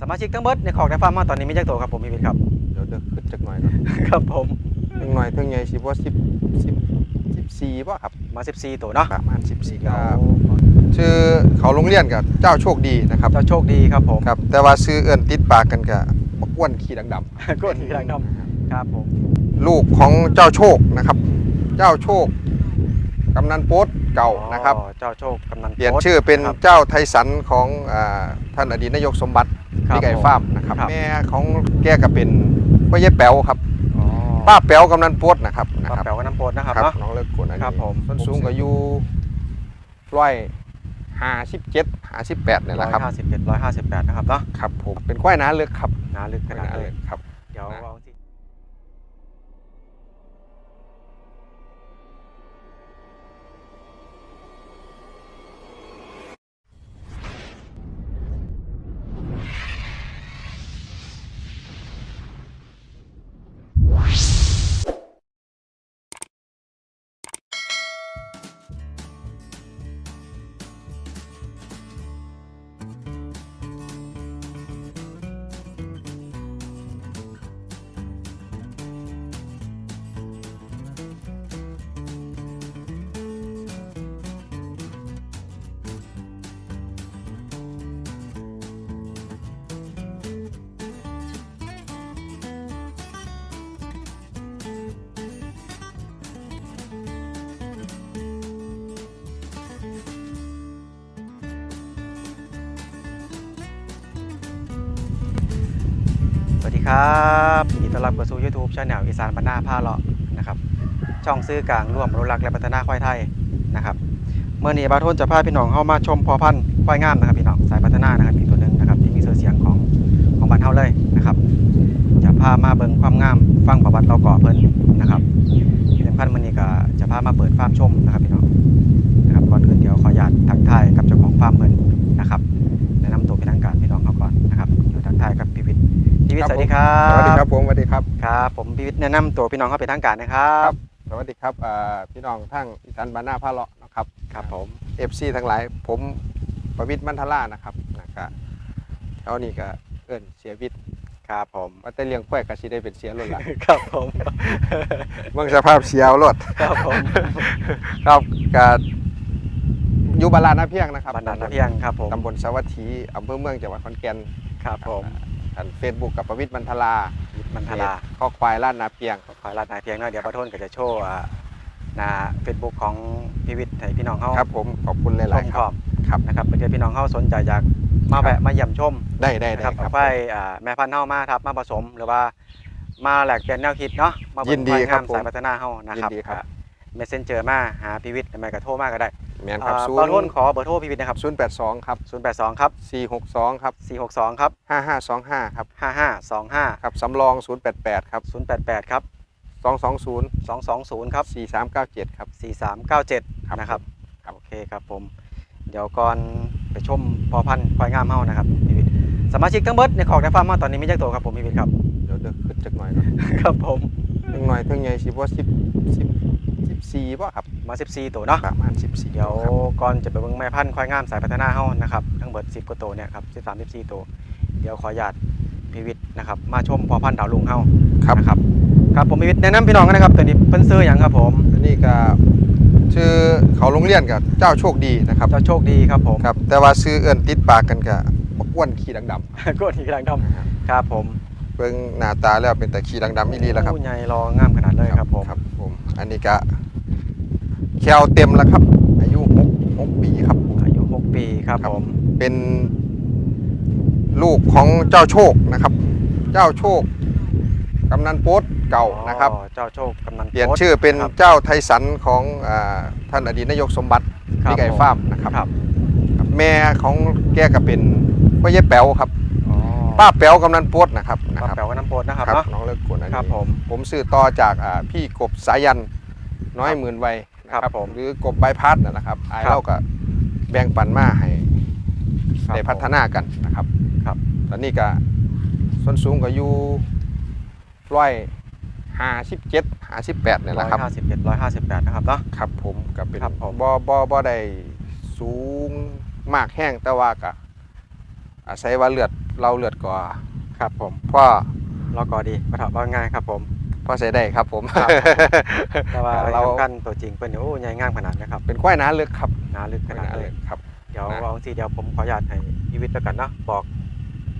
สมาชิกทั้งหมดในของในฟาร์มมาตอนนี้มีจักตัวครับผมพี่วิทย์ครับ เดี๋ยวเดี๋ยวขึ้นจักหน่อยก่อนครับผมจักหน่อยเท่าไงสิว่าสิบสิบสิบสี่ป่ะครับมา14ตัวเนาะประมาณสิบสี่เดี๋ยวครับชื่อเขาโรงเรียนกับเจ้าโชคดีนะครับเจ้าโชคดีครับผมครับ แต่ว่าซื้อเอิ้นติดปากกันกับบักอ้วนขี่ดำๆกดที่ดังดำครับผมลูกของเจ้าโชคนะครับ เจ้าโชคกำนันโป๊ตเก่านะครับอ๋อเจ้าโชคกำนันเปลี่ยนโพสต์ชื่อเป็นครับเจ้าไทสันของอาท่านอดีตนายกสมบัติ ครับพี่ไก่ผมฟาร์มนะครับ ครับ แม่ของแกก็เป็นพ่อเย่แป๋วครับ อ๋อป้าแป๋วกำนันโป๊ตนะครับนะป้าครับแป๋วกับน้ำโพสต์นะครับครับเนาะ น้องเลิกกวนอันนี้ครับผม ส้นสูงก็อยู่ร้อยห้าสิบเจ็ดห้าสิบแปดเนี่ยแหละครับร้อยห้าสิบเจ็ดร้อยห้าสิบแปดนะครับเนาะครับผมเป็นควายหนาเลือกครับหนาลึกคขวายหนาดนาเลเลืยอกครับ ครับยินดีต้อนรับเข้าสู่ YouTube ช่องอีสานบรรณาผ้าเลาะนะครับ ช่องซื้อกลางร่วมอนุรักและพัฒนาควายไทยนะครับเมื่อนี้บาโทนจะพาพี่น้องเข้ามาชมพอพันธุ์ควายงามนะครับพี่น้องสายพัฒนานะครับอีกตัวหนึ่งนะครับที่มีเสียงของของบ้านเฮาเลยนะครับ จะพามาเบิ่งความงามฟังประวัติเราก่อเพิ่นนะครับที่สำคัญมื่อนี้ก็จะพามาเปิดฟาร์มชมนะครับพี่น้องนะครับก่อนอื่นเดี๋ยวขออนุญาตทักทายกับเจ้าของฟาร์มเพิ่น วิทย์สวัสดีครับสวัสดีครับผมสวัสดีครับครับผมพี่วิทย์แนะนำตัวพี่น้องเขาเป็นทางการนะครับสวัสดีครับอ่าพี่น้องทั้งอีสานบ้านหน้าพาเลาะนะครับครับผมเอฟซีทั้งหลายผมประวิทย์มันทล่านะครับนะครับเท่านี้ก็เอิ้นเสียวิทย์ครับผมว่าแต่เลี้ยงควายก็สิได้เป็นเสียรถละครับผมเบิ่งสภาพเสียวรถครับผมครับก็อยู่บานลานาเพียงนะครับบรรดาลเพียงครับผมตำบลสวัสดีอำเภอเมืองจังหวัดขอนแก่นครับผม อันเฟซบุ๊กกับประวิทย์มันทลามันทลาข้อควายล้านนาเพียงขอลาดนายเพียงเนาะเดี๋ยวประโทนก็จะโชว์อ่าหน้าเฟซบุ๊กของพี่วิทย์ให้พี่น้องเขาครับผมขอบคุณหชลายมๆพคร้รัอบมครับนะครับเพื่อพี่น้องเขาสนใจอยากมาแวะมาเยี่ยมชมได้ได้นะได้ครับครัเอาบ ไปอ่าแม่พันธุ์เฮามาทับมาผสมหรือว่ามาแหลกเปลี่ยนแนวคิดเนาะมายินดีวามครับงามผมสายพัฒนาเฮานะครับยินดีครับ เมสเซนเจอมาหาพี่วิทย์ทำไมก็โทรมาก็ได้ แมนครับอ่าศูประนโทนย์ขอเบอร์โทรพี่วิทย์นะครับศูนย์แปดสองครับ082ครับสี่หกสองครับ462ครับห้าห้าสองห้าครับ5525 ครับสำรองศูนย์แปดแปดครับ088ครับสองสองศูนย์220ครับ สี่สามเก้าเจ็ดครับ4397ครับนะครับครับ โอเคครับผม เดี๋ยวก่อนไปชมพอพันธุ์ควายงามเฮานะครับพี่วิทย์สมาชิกทั้งหมดในของในฟาร์มเฮาตอนนี้มีจักตัวครับผมพี่วิทย์ครับ เดี๋ยวเดี๋ยวขึ้นจักหน่อยก่อน ครับผม จักหน่อยเท่าไงสิว่าสิบสิบ สิบสี่ป่ะครับมา 14 ตัวเนาะประมาณสิบสี่เดี๋ยวก่อนจะไปเบิ่งแม่พันธุ์ควายงามสายพัฒนาเฮานะครับทั้งเบิด 10กว่าตัวเนี่ยครับ13 14 ตัว เดี๋ยวขออนุญาตพี่วิทย์นะครับมาชมพอพันธุ์ดาวลุงเฮาครับนะครับครับผมพี่วิทย์แนะนำพี่น้องกันนะครับตัวนี้เพิ่นซื้อหยังครับผมอันนี้ก็ชื่อเขาโรงเรียนกับเจ้าโชคดีนะครับเจ้าโชคดีครับผมครับแต่ว่าซื้อเอิ้นติดปากกันกับบักอ้วนขี่ดำกดที่กำลังทำครับผมๆเบิ่งหน้าตาแล้วเป็นแต่ขี่ดำๆอีหลีแล้วครับโอ้ใหญ่รองามขนาดเลยครับผมครับผม อันนี้ก็แควเต็มแล้วครับ อายุหกหกปีครับผมอายุ6ปีครับครับผม เป็นลูกของเจ้าโชคนะครับ เจ้าโชคกำนันโป๊ตเก่านะครับอ๋อเจ้าโชคกำนันเปลี่ยนโพสต์ชื่อเป็นครับเจ้าไทสันของอาท่านอดีตนายกสมบัติครับพี่ไก่ผมฟาร์มนะครับครับครับ แม่ของแกก็เป็นพ่อเย่แป๋วครับอ๋อป้าแป๋วกำนันโป๊ตนะครับนะป้าครับแป๋วกับน้ำโพสต์นะครับครับเนาะ น้องเลิกกวนอันนี้ครับผมผมซื้อต่อจากอ่าพี่กบสายันน้อยหมื่นวัยนะครับ ผมหรือกบบายพัดนะครับไอ้ครับเราก็แบ่งปันมาให้ครับได้พัฒนากันนะครับครับ ตอนนี้ก็ส่วนสูงก็อยู่ร้อยห้าสิบเจ็ดห้าสิบแปดเนี่ยแหละครับร้อยห้าสิบเจ็ดร้อยห้าสิบแปดนะครับเนาะ ครับผมก็เป็นครับผม บ่บ่บ่ได้สูงมากแห้งแต่ว่าก็อาศัยว่าเลือดเราเลือดกว่าครับผมพ่อ เราก็ดีมาถามว่าง่ายครับผม พ่อใส่ได้ครับผมครับ แต่ว่าเราเรากันตัวจริงเป็นโอ้ใหญ่ง่างขนาดนะครับเป็นควายหนาลึกครับหนาลึกคขวายหนาดนาเลลึยกครับ เดี๋ยวนะลองสิเดี๋ยวผมขออนุญาตให้พีวิทย์แล้วกันเนาะบอก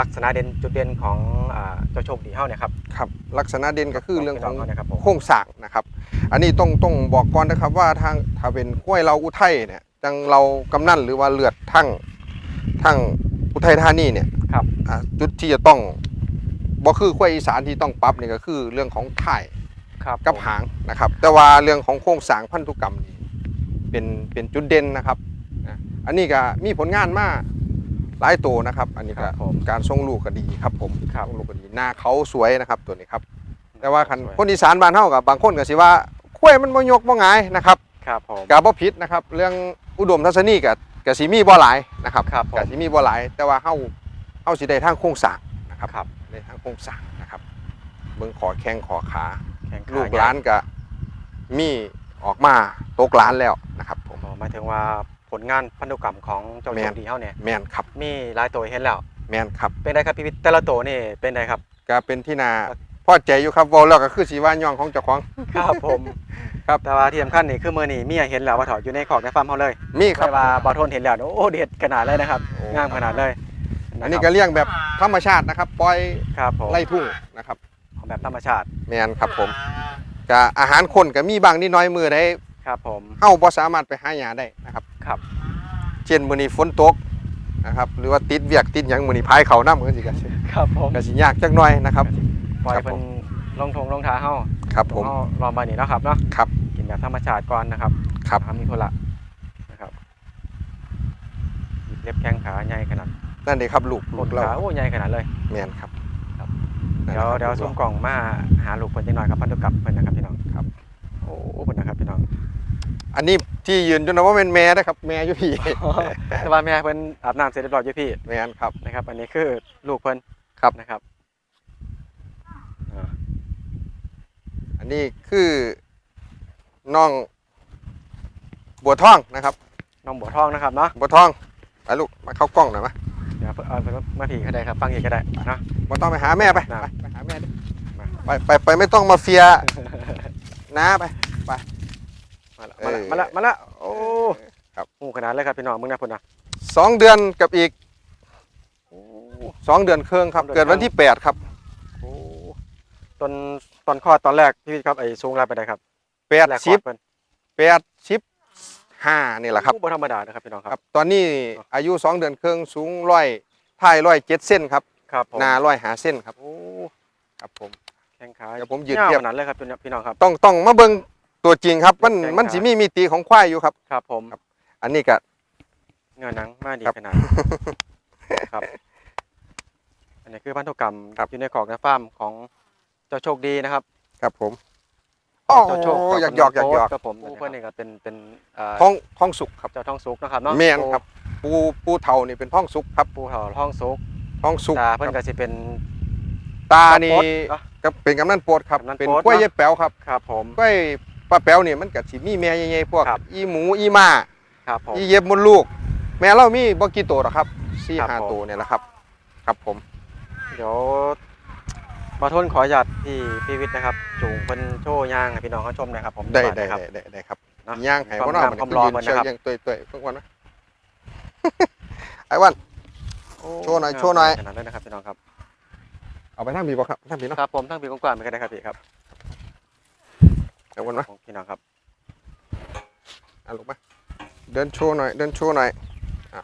ลักษณะเด่นจุดเด่นของอ่าเจ้าโชคดีเฮาเนี่ยครับครับ ลักษณะเด่นก็คือเรื่องของพี่น้เนี่ยครับผม โครงสร้างนะครับ อันนี้ต้องต้องบอกก่อนนะครับว่าทางถ้าเป็นห้วยเราอุทัยเนี่ยจังเรากำนันหรือว่าเลือดทั้งทั้งอุทัยธานีเนี่ยครับ อ่าจุดที่จะต้อง บ่คือห้วยอีสานที่ต้องปรับนี่ก็คือเรื่องของถ่ายครับกับผมหางนะครับ แต่ว่าเรื่องของโครงสร้างพันธุกรรมนี่เป็นเป็นจุดเด่นนะครับอะอันนี้ก็มีผลงานมาหลายตัวนะครับ อันนี้คก็รับผมการทรงลูกก็ดีครับผมครับทรงลูกก็ดีหน้าเขาสวยนะครับตัวนี้ครับ แต่ว่าคันสยคนอีสานบ้านเฮากับบางคนก็สิว่าคุ้วยมันบ่ยกบ่หงายนะครับ ครับผมก็บ่ผิดนะครับ เรื่องอุดมทัศนีก็ก็สิมีบ่หลายนะครับครับผมก็สิมีบ่หลาย แต่ว่าเฮาเฮาสิได้ทางโครงสร้างนะครับครับ ในทางโครงสร้างนะครับ เบิ่งขอแข้งขอขาแข่งขัลูกหลานก็มีออกมาตกหลานแล้วนะครับผมผมหมายถึงว่าผลงานพันธุกรรมของเจ้าแม่ โชนคดีเฮาเนี่ยแม่นครับมีหลายตัวให้เห็นแล้ว แม่นครับ เป็นไงครับพี่วิทย์แต่ละตัวนี่เป็นไงครับ ก็เป็นที่นาพอใจอยู่ครับเว้าแล้วก็คือสิว่าย่องของเจ้าของ ครับผมครับ แต่ว่าที่สำคัญนี่คือมือนี่เมียเห็นแล้วว่าถอดอยู่ในขอกในฟาร์มเขาเลยมีครับไม่ว่าบาโทนเห็นแล้วโอ้เด็ดขนาดเลยนะครับ โอ้ งามขนาดเลย อันนี้ก็เลี้ยงแบบธรรมชาตินะครับ ปล่อยครับผมไล่ทุ่งนะครับของแบบธรรมชาติแมนครับผมก็อาหารคนก็มีบางนิดน้อยมือได้ครับผมเฮาบ่สามารถไปหาหยาได้นะครับครับ เช่นมื้อนี้ฝนตกนะครับหรือว่าติดเวียกติดหยังมื้อนี้พายเขานำก็สิก็สิครับผมก็สิยากจักหน่อยนะครับปล่อยครับเป็ผนมลงทงลงท้าเฮาครับผมเฮารอมานี่เนาะครับเนาะครับ กินแบบธรรมชาติก่อนนะครับครับทำมีโทละนะครับเล็บแข้งขาใหญ่ขนาด นั่นเด้ครับลูกโคลูตกรเราขาโอ้ใหญ่ขนาดเลยแม่นครับครับนั่นเดี๋ยวนะครับเดี๋ยวลูซุ่มกกล่องมาหาลูกเพิ่นจังหน่อยครับพันธุกรรมเพิ่นนะครับพี่น้องครับโอ้เพิ่นนะครับพี่น้อง อันนี้ที่ยืนจนว่าเป็นแม่นะครับ แม่อยู่พี่แต่ว่าแม่เพิ่นอาบน้ำเสร็จเรียบร้อยอยู่พี่แม่นครับนะครับ อันนี้คือลูกเพิ่นครับนะครับอ่าอันนี้คือน้องบัวทองนะครับน้องบัวทองนะครับเนาะบัวทองไปลูกมาเข้ากล้องหน่อยมา เดี๋ยวเพิ่นเอาเพิ่นมาผีก็ได้ครับฟังอีกก็ได้เนาะบัวทองไปหาแม่ไปครับไปไปหาแม่ดิมาไปไปไปไม่ต้องมาเฟียร์นะไปมาละเอมาละอมาละมาละโอ้ครับหูขนาดเลยครับพี่น้องมึงนะพุ่นนะสองเดือนกับอีกโอ้สองเดือนครึ่งครับสองเดือนเกิดวันที่แปดครับโอ้ตอนตอนคลอดตอนแรกพี่วิทย์ครับไอ้สูงไรไปได้ครับแปดแรกคลสิอบดเพิ่นแปดสิบ ห้านี่แหละครับโอ้บ่ธรรมดานะครับพี่น้องคครัรับบตอนนี้อายุสองเดือนครึ่งสูงร้อยท้ายร้อยเจ็ดเส้นครับครับผมหนาร้อยหาเส้นครับโอ้ครับผมแข้งขาเดี๋ยวผมยืนาวเทียบขนาดเลยครับพี่น้องพี่น้องครับ ต้องต้องมาเบิ่งตัวจริงครับ มันแข้งขามัมันสิมีมีตีของควายอยู่ครับ ครับผมครับอันนี้ก็เงาหนังมาดีครับขนาดครับอันนี้คือพันธุกรรมครับอยู่ในขอกในฟาร์มของเจ้าโชคดีนะครับ ครับผม เจ้าโชคโอ้อยากหยอกอยากหยอก ครับผมผู้เพื่อนนี่ก็เป็นเป็นเอ่อท้องท้องสุกครับเจ้าท้องสุกนะครับเนาะแม่นครับปูปูเทานี่เป็นท้องสุกครับปูเห่าท้องสุกท้องสุกตาเพื่อนครับก็สิเป็นตานี่โป๊ดเนาะ ก็เป็นกำนันโปดครับกำนันเป็นโป๊ดกล้วยเนาะยายแป๋วครับครับผม กล้วยป้าแป๋วนี่มันก็สิมีแม่ใหญ่ๆพวกครับ อีหมูอีม้าครับผม อีเย็บมดลูก แม่เรามีบ่กี่ตัวหรอกครับสี่ครับห้าผม ตัวเนี่ยแหละครับ ครับผม เดี๋ยว มาทนขออนุญาตพี่พี่วิทย์นะครับ จูงเป็นโชว์ย่างให้พี่น้องเขาชมหนะครับ ผมได้สบายได้นะครับได้ได้ได้ครับเนาะย่างไห้ความบ่เนาะงามมันความร้อนยืมันเชือกนะครับยังตัวตัวเพิ่งวันนะไอ้วันโชว์หน่อยโชว์หน่อยขนาดนั้นนะครับพี่น้องครับ เอาไปทางบีบ่ครับทางบีเนาะครับผมทั้งพี่กว้างๆไปกันได้ครับพี่ครับเอาวันมาของพี่น้องครับเอาลูกมาเดินโชว์หน่อย เดินโชว์หน่อยอะ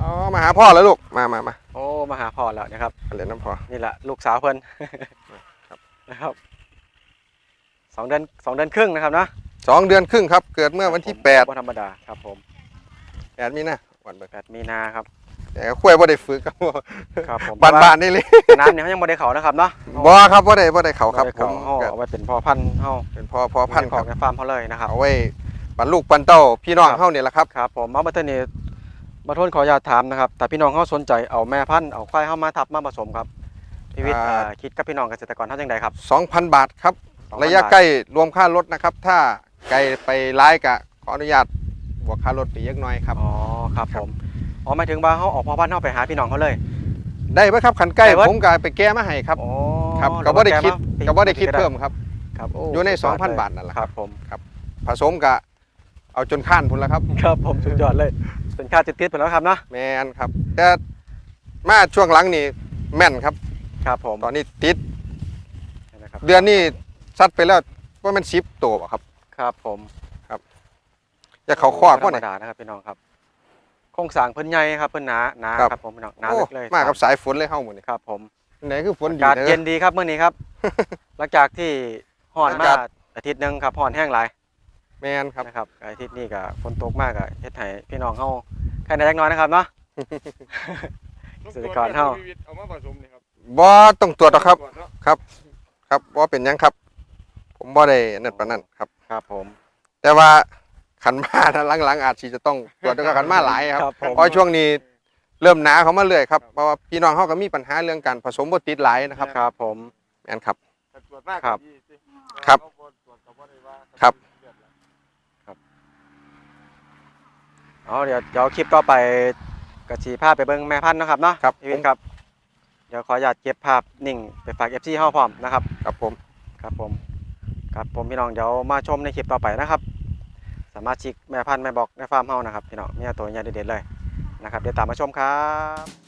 อ๋อมาหาพ่อแล้วลูกมามามา โอ้มาหาพ่อแล้วนะครับเอาเหรียญน้ำพ่อนี่แหละลูกสาวเพิ่นครับ นะครับสองเดือนสองเดือนครึ่งนะครับนะสองเดือนครึ่งครับ เกิดเมื่อวันที่ครับผมแปดบ่ธรรมดาครับผมแปดมีนาวันเบิกแปดมีนาครับแต่คุ้วยบ่ได้ฝึกครับครับผมบ้านบ้านๆนี่เลยแต่น้ำเนี่ยเขายังบ่ได้เขานะครับเนาะบ่ครับบ่ได้บ่ได้เขาครับได้ผเขามเฮาก็เอาไว้เป็นพ่อพันธุ์เฮาเป็นพ่อพ่อพันธุ์ขคอรังบในฟาร์มเขาเลยนะครับเอาไว้ปันลูกปันเต้าพี่น้องครับเฮาเนี่ยแหละครับครับผมมาบัตเตอร์นี่ มาทวนขออนุญาตถามนะครับ แต่พี่น้องเขาสนใจเอาแม่พันธุ์เอาควายเข้ามาทับมาผสมครับพี่วิทย์อ่า อ่าคิดกับพี่น้องเกษตรกรท่านจังใดครับ 2,000 บาทครับ 2,000 ระยะบาทใกล้รวมค่ารถนะครับ ถ้าไกลไปร้ายกะขออนุญาตบวกค่ารถไปเยอะน้อยครับ อ๋อครับครัผบมอ๋อหมายถึงว่าเขาออกพอพันธุ์เขาไปหาพี่น้องเขาเลย ได้ไหมครับขันใกล้ได้เบิด ผมก็ไปแก้มาให้ครับ อ๋อครับแล้ก็วบ่ได้คิดแกก็บ่ได้คิดเพิ่มครับ ครับโอยู่ในสุดยด2,000เลยบาทนั่นแหละคครัรับบผมผสมกับเอาจนข้านพุ่นแล้วครับ ครับผมสุดยอดเลย เป็นค่าติดๆไปแล้วครับเนาะแมนครับแต่มาช่วงหลังนี่แม่นครับ ครับผมตอนนี้ติดนะครับเดือนนี้ซัดไปแล้วว่ามันสิบตัวบ่ครับ ครับผมจะเขาคว้าธรพ่อรไหมนดานะครับพี่น้องครับโครงสร้างเพิ่นใหญ่ครับเพิ่นหนาหนาครับครับผมพี่น้องหนาโอ้ลึกเลยมากับสายฝนเลยเฮ้าหมดนี่ครับ ผมไหนคือฝนอาดีกาศเด้เย็อนดีครับมื้อนี้ครับ หลังจากที่ฮ้อนมาอากาศอาทิตย์หนึงครับฮ้อนแห้งหลาย แมนครับนะครับอาทิตย์นี้ก็ฝนตกมากก็เฮ็ดให้พี่น้องเฮาแค่ไหนจักหน้อยนะครับเนาะ เกษตรกรเฮา เอามาผสมนี่ครับบ่ต้องตรวจหรอกครับ ตวจเนาะครับว่าเป็นหยังครับ ผมบ่ได้นั่นปานนั้นครับ ครับผมแต่ว่าขันมานะหลังๆ อาจสิจะต้องตรวจด้วยกับขันมาหลายครับครับผม เพราะช่วงนี้เริ่มหนาเขามาเรื่อยครับเพราะว่าพี่น้องเขาก็มีปัญหาเรื่องการผสมบ่ติดหลายนะครับครับผม แม่นครับแต่ตรวจมากครับดีสิครับ เอาตรวจก็บ่ได้ว่าครับ เลือดไหลเอาเดี๋ยวเดี๋ยวคลิปต่อไปกะสีภาพไปเบิ่งแม่พันธุ์เนาะครับเนาะครับพี่วินครับ เดี๋ยวขออนุญาตเก็บภาพนิ่งไปฝาก FC เฮาพร้อมนะครับครับผมครับผมครับผมพี่น้องเดี๋ยวมาชมในคลิปต่อไปนะครับ สามารถชิกแม่พันธุ์แม่บอกในฟาร์มเฮานะครับพี่น้องมีตัวใหญ่เด็ดๆเลยนะครับเดี๋ยวตามมาชมครับ